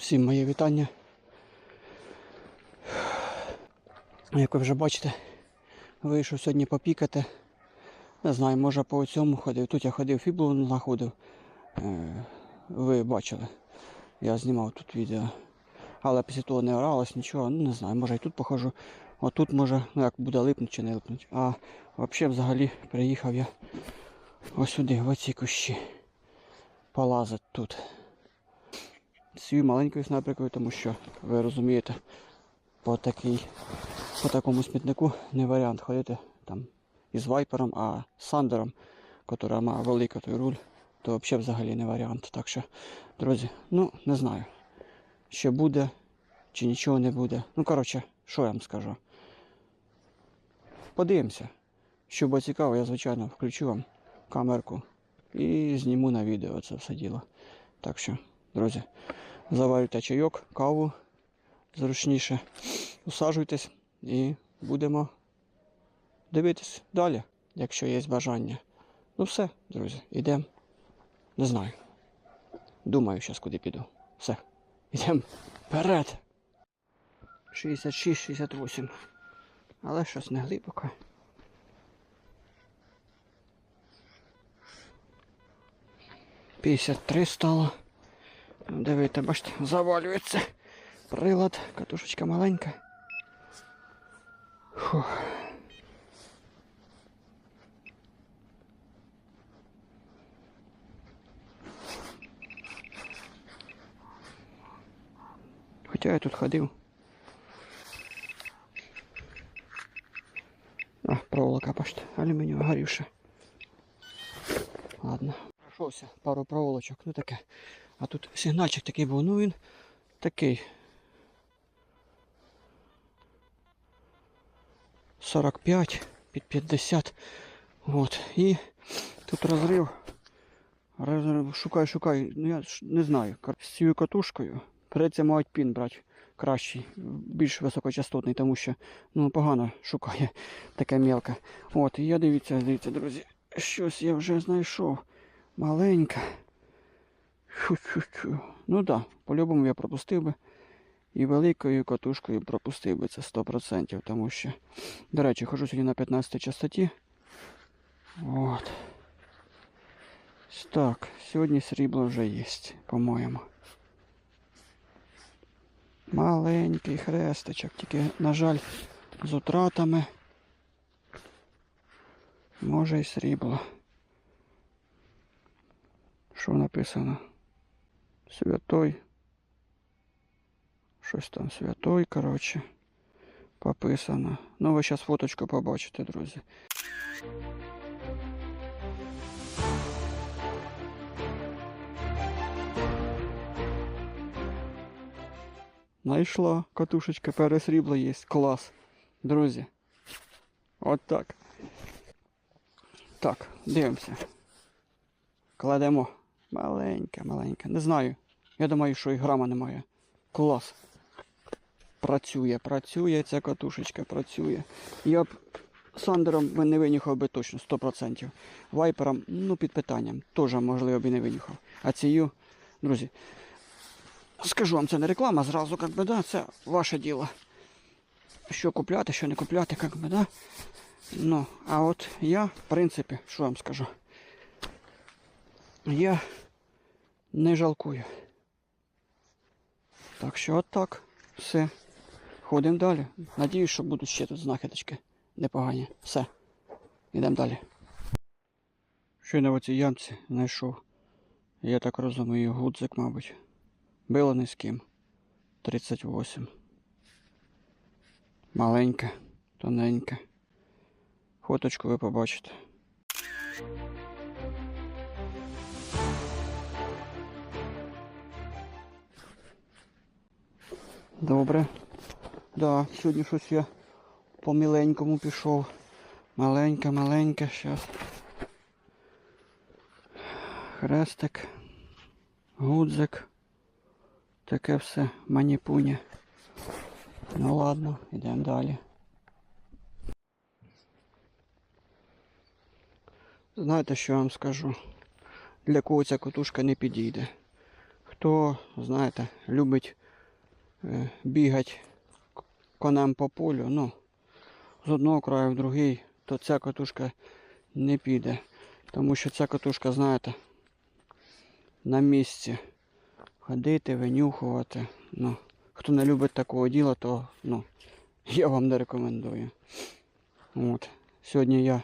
Всім моє вітання. Як ви вже бачите, вийшов сьогодні попікати. Не знаю, може по цьому ходив. Тут я ходив фіблу знаходив. Е, Ви бачили. Я знімав тут відео. Але після того не оралось нічого. Ну не знаю, може і тут похожу. А тут може, ну як буде липнуть чи не липнуть. А взагалі взагалі приїхав я ось сюди, в оці кущі. Полазить тут свою маленькою снайперкою, тому що ви розумієте, по, такій, по такому смітнику не варіант ходити там із вайпером, а з сандером, яка має велика той руль, то взагалі взагалі не варіант. Так що, друзі, ну не знаю, що буде, чи нічого не буде. Ну, коротше, що я вам скажу. Подивимося. Що буде цікаво, я звичайно включу вам камерку і зніму на відео це все діло. Так що, друзі, заварюйте чайок, каву зручніше, усаджуйтесь і будемо дивитись далі, якщо є бажання. Ну все, друзі, йдемо. Не знаю. Думаю, зараз куди піду. Все, йдемо вперед. 66-68. Але щось не глибоко. П'ятдесят три стало. Дивіться, бачите, завалюється прилад, катушечка маленька. Фух. Хоча я тут ходив. А, проволока, бачите, алюмінієва горівша. Ладно. Пройшовся, пару проволочок, ну таке. А тут сигнальчик такий був, ну він такий. 45 під 50. От. І тут розрив. Розрив. Шукай, шукай. Ну я ж не знаю. З цією катушкою. Придеться мають пін брати кращий, більш високочастотний, тому що ну, погано шукає таке мелке. От, і я дивіться, дивіться, друзі. Щось я вже знайшов. Ну так, да, по-любому я пропустив би. І великою катушкою пропустив би це 100%, тому що, до речі, хожу сьогодні на 15 частоті. От. Так, сьогодні срібло вже є, по-моєму. Маленький хрестичок, тільки, на жаль, з утратами. Може і срібло. Що написано? Святой. Щось там святой, коротше. Пописано. Ну, ви зараз фоточку побачите, друзі. Найшла катушечка пересрібла є. Клас. Друзі. От так. Так, дивимося. Кладемо. Маленька, маленька. Не знаю. Я думаю, що і грама немає. Клас. Працює, працює ця катушечка, працює. Я б Сандером би не винюхав би точно 100%. Вайпером, ну, під питанням, теж можливо би не винюхав. А цію, друзі, скажу вам, це не реклама, зразу, як би, да, це ваше діло. Що купляти, що не купляти, як би, да. Ну, а от я, в принципі, що вам скажу? Я не жалкую. Так що от так. Все. Ходимо далі. Надіюсь, що будуть ще тут знахідочки непогані. Все. Йдемо далі. Щойно в цій ямці знайшов. Я так розумію, гудзик, мабуть. Било не з ким. 38. Маленьке, тоненьке. Фоточку ви побачите. Добре. Да, сьогодні щось я по міленькому пішов. Маленьке, маленьке, щас. Хрестик, гудзик. Таке все маніпуня. Ну ладно, йдемо далі. Знаєте, що я вам скажу? Для кого ця котушка не підійде. Хто, знаєте, любить бігати конем по полю, ну, з одного краю в другий, то ця катушка не піде. Тому що ця катушка, знаєте, на місці ходити, винюхувати. Ну, хто не любить такого діла, то ну, я вам не рекомендую. От. Сьогодні я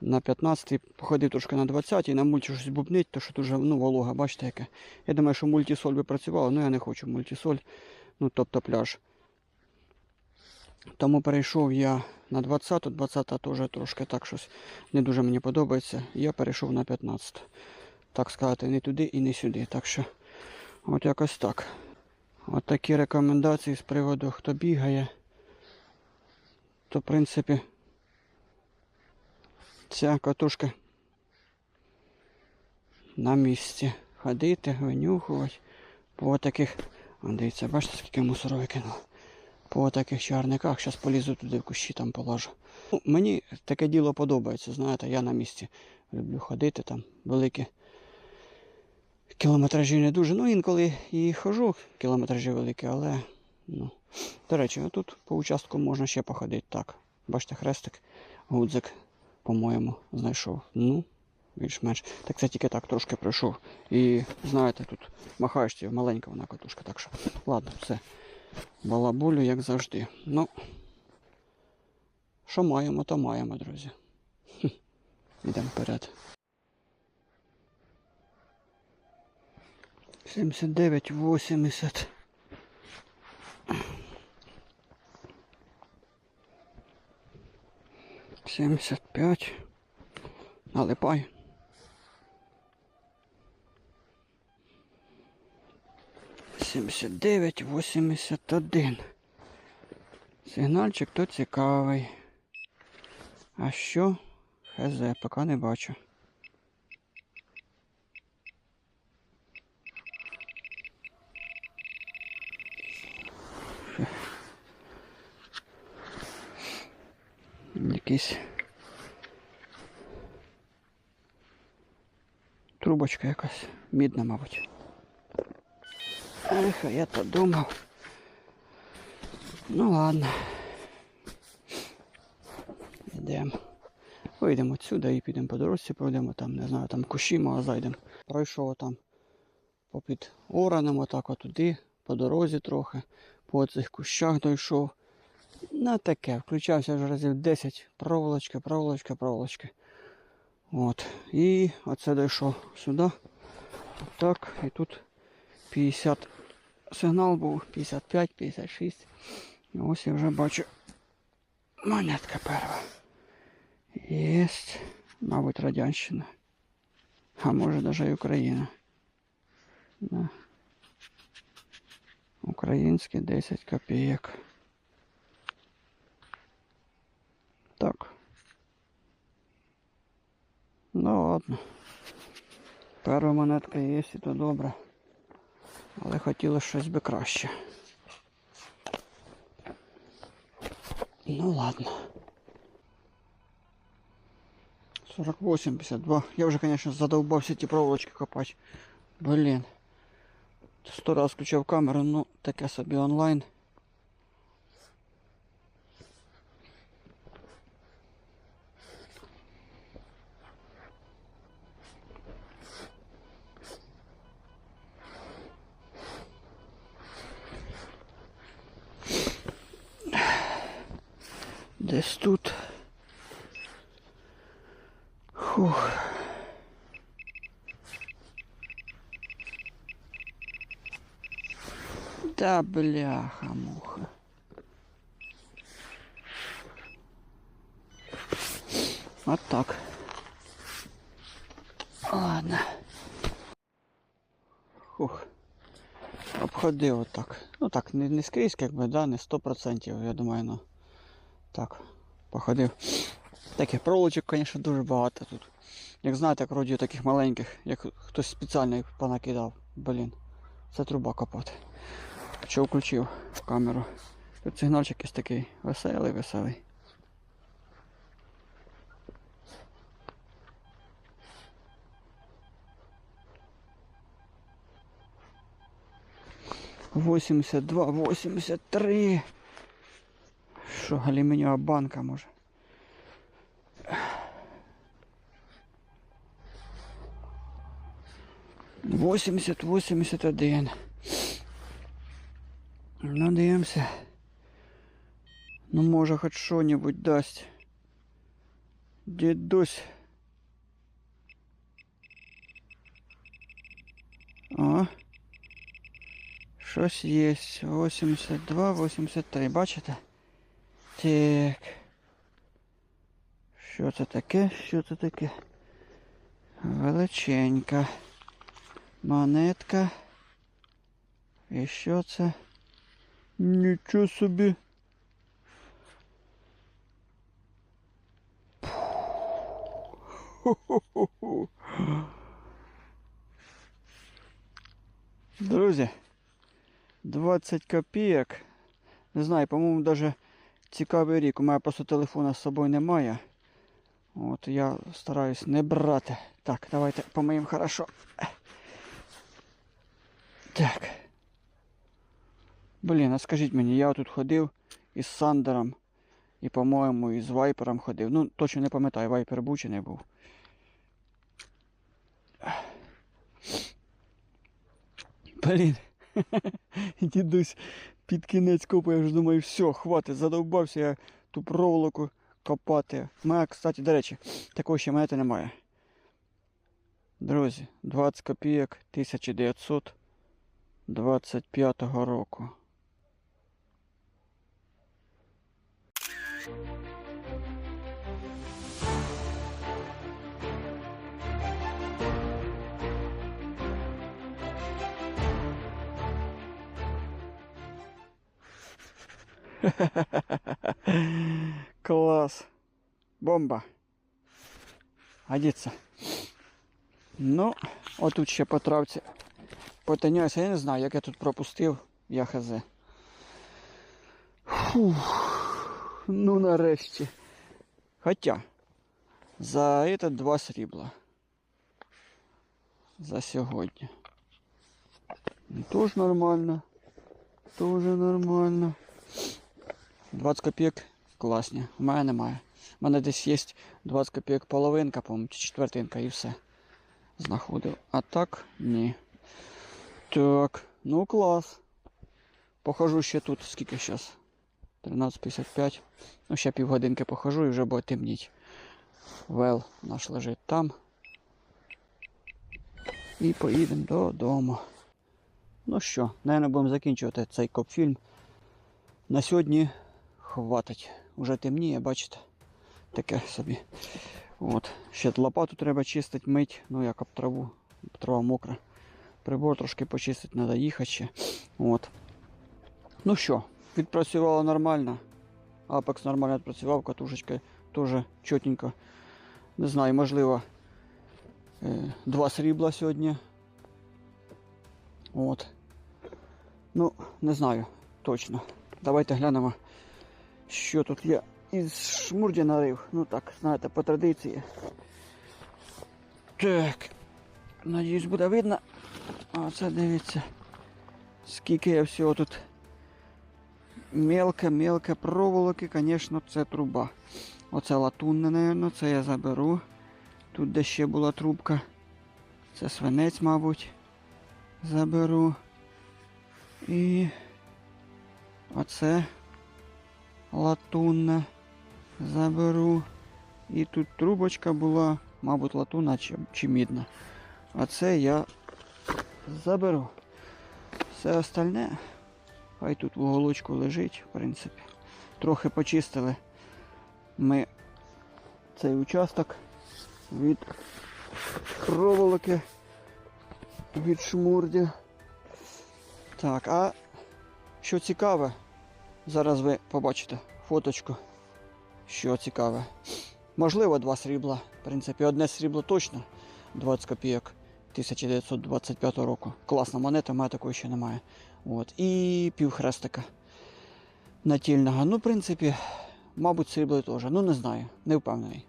на 15-й, походив трошки на 20 і на мульті щось бубнить, то що дуже ну, волога, бачите яке. Я думаю, що мультисоль би працювала, але я не хочу мультисоль, ну тобто пляж. Тому перейшов я на 20-ту, 20 теж трошки так щось не дуже мені подобається. Я перейшов на 15. Так сказати, не туди і не сюди. Так що от якось так. От такі рекомендації з приводу, хто бігає. То в принципі ця катушка на місці. Ходити, винюхувати. По таких. О, дивіться, бачите, скільки мусору викинуло. По таких чарниках. Зараз полізу туди в кущі там положу. Ну, мені таке діло подобається, знаєте, я на місці люблю ходити там великі кілометражі не дуже. Ну, інколи і хожу кілометражі великі, але ну. До речі, тут по участку можна ще походити так. Бачите, хрестик, гудзик, по-моєму, знайшов. Ну, більш-менш. Так це тільки так трошки пройшов. І знаєте, тут махаєшся, маленька вона катушка. Так що. Ладно, все. Балабулю, як завжди. Ну, що маємо, то маємо, друзі. Ідемо вперед. 79, 80. Сімдесят 5. Налипай. Сімдесят дев'ять, восімдесят один. Сигнальчик то цікавий. А що? ХЗ, поки не бачу. Якийсь трубочка якась, мідна, мабуть. Ех, а я то думав. Ну ладно. Йдемо. Вийдемо отсюди і підемо по дорожці, пройдемо там, не знаю, там кущі, може зайдемо. Пройшов там попід оранем, отак отуди, по дорозі трохи, по цих кущах дійшов. На таке, включався вже разів 10, проволочка, проволочка, проволочка. От. І оце дійшов сюди. Так, і тут 50 сигнал був, 55, 56. І ось я вже бачу монетка перша. Єсть, мабуть, Радянщина. А може навіть і Україна. Да. Українські 10 копійок. Ну ладно. Перша монетка є, і то добре. Але хотілося щось би краще. Ну ладно. 48, 52. Я вже, конечно, задовбався ті проволочки копати. Блін. Сто раз включав камеру, ну таке собі онлайн. Десь тут. Фух. Да бляха-муха. Вот так. Ладно. Фух. Обходив отак. Ну так, не, не скрізь, як би, да, не 100%, я думаю, ну. Так, походив. Таких проволочок, звісно, дуже багато тут. Як знаєте, вроді таких маленьких, як хтось спеціально їх понакидав. Блін, це труба копати. Що включив камеру. Тут сигнальчик якийсь такий веселий, веселий. 82, 83. Що, алюмінієва банка може? Восемьдесят, восемьдесят один. Ну, дивимося. Ну, може, хоч що-небудь дасть. Дідусь. О. Щось є. 82, 83, бачите? Так. Що це таке? Що це таке? Величенька. Монетка. І що це? Нічого собі. Хо-хо-хо-хо. Друзі, 20 копійок. Не знаю, по-моєму, навіть цікавий рік. У мене просто телефона з собою немає. От я стараюсь не брати. Так, давайте помиємо хорошо. Так. Блін, а скажіть мені, я тут ходив із Сандером і, по-моєму, із Вайпером ходив. Ну, точно не пам'ятаю, Вайпер був чи не був. Блін. Дідусь під кінець копу, я вже думаю, все, хватить, задовбався я ту проволоку копати. Моя, кстати, до речі, такої ще монети немає. Друзі, 20 копійок 1925 року. Клас. Бомба. Годиться. Ну, отут ще по травці потиняюся. Я не знаю, як я тут пропустив, я хз. Фух. Ну нарешті. Хоча за этот два срібла. За сьогодні. Ну, Тож нормально. Тоже нормально. 20 копійок класні. У мене немає. У мене десь є 20 копійок половинка, по-моєму, четвертинка і все. Знаходив. А так ні. Так, ну клас. Похожу ще тут, скільки зараз? 13.55. Ну, ще півгодинки похожу і вже буде темніть. Вел наш лежить там. І поїдемо додому. Ну що, наверное, будемо закінчувати цей копфільм. На сьогодні хватить. Уже темніє, бачите. Таке собі. От. Ще лопату треба чистити, мить, ну як об траву. Трава мокра. Прибор трошки почистити, треба їхати ще. От. Ну що, відпрацювало нормально. Апекс нормально відпрацював, катушечка теж чотенько. Не знаю, можливо, е, два срібла сьогодні. От. Ну, не знаю точно. Давайте глянемо, що тут є із шмурді нарив. Ну так, знаєте, по традиції. Так. Надіюсь, буде видно. А це дивіться. Скільки я всього тут мелке-мелке проволоки, звісно, це труба. Оце латунне, мабуть, це я заберу. Тут де ще була трубка. Це свинець, мабуть. Заберу. І оце латунне заберу. І тут трубочка була, мабуть, латунна чи, чи мідна. А це я заберу. Все остальне, хай тут в уголочку лежить, в принципі. Трохи почистили ми цей участок від проволоки, від шмурді. Так, а що цікаве, зараз ви побачите фоточку, що цікаве. Можливо, два срібла. В принципі, одне срібло точно. 20 копійок 1925 року. Класна монета, мене такої ще немає. От. І півхрестика натільного. Ну, в принципі, мабуть, срібло теж. Ну, не знаю, не впевнений.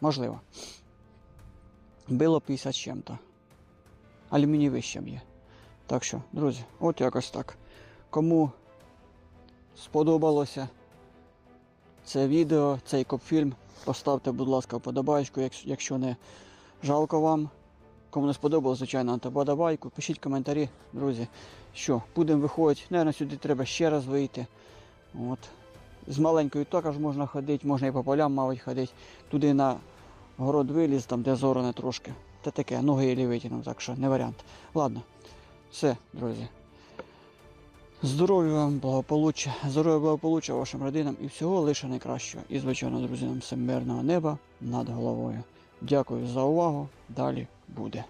Можливо. Било 50 з чим-то. Алюміній вище б'є. Так що, друзі, от якось так. Кому сподобалося це відео, цей копфільм, поставте, будь ласка, вподобайку, якщо- не жалко вам. Кому не сподобалось, звичайно, на подобайку. Пишіть коментарі, друзі. Що, будемо виходити. Наверно, сюди треба ще раз вийти. От. З маленькою також можна ходити, можна і по полям, мабуть, ходити. Туди на город виліз, там де зороне трошки. Та таке, ноги єлі витягнув, так що не варіант. Ладно, все, друзі. Здоров'я вам, благополуччя, здоров'я, благополуччя вашим родинам і всього лише найкращого. І, звичайно, друзі, нам мирного неба над головою. Дякую за увагу. Далі буде.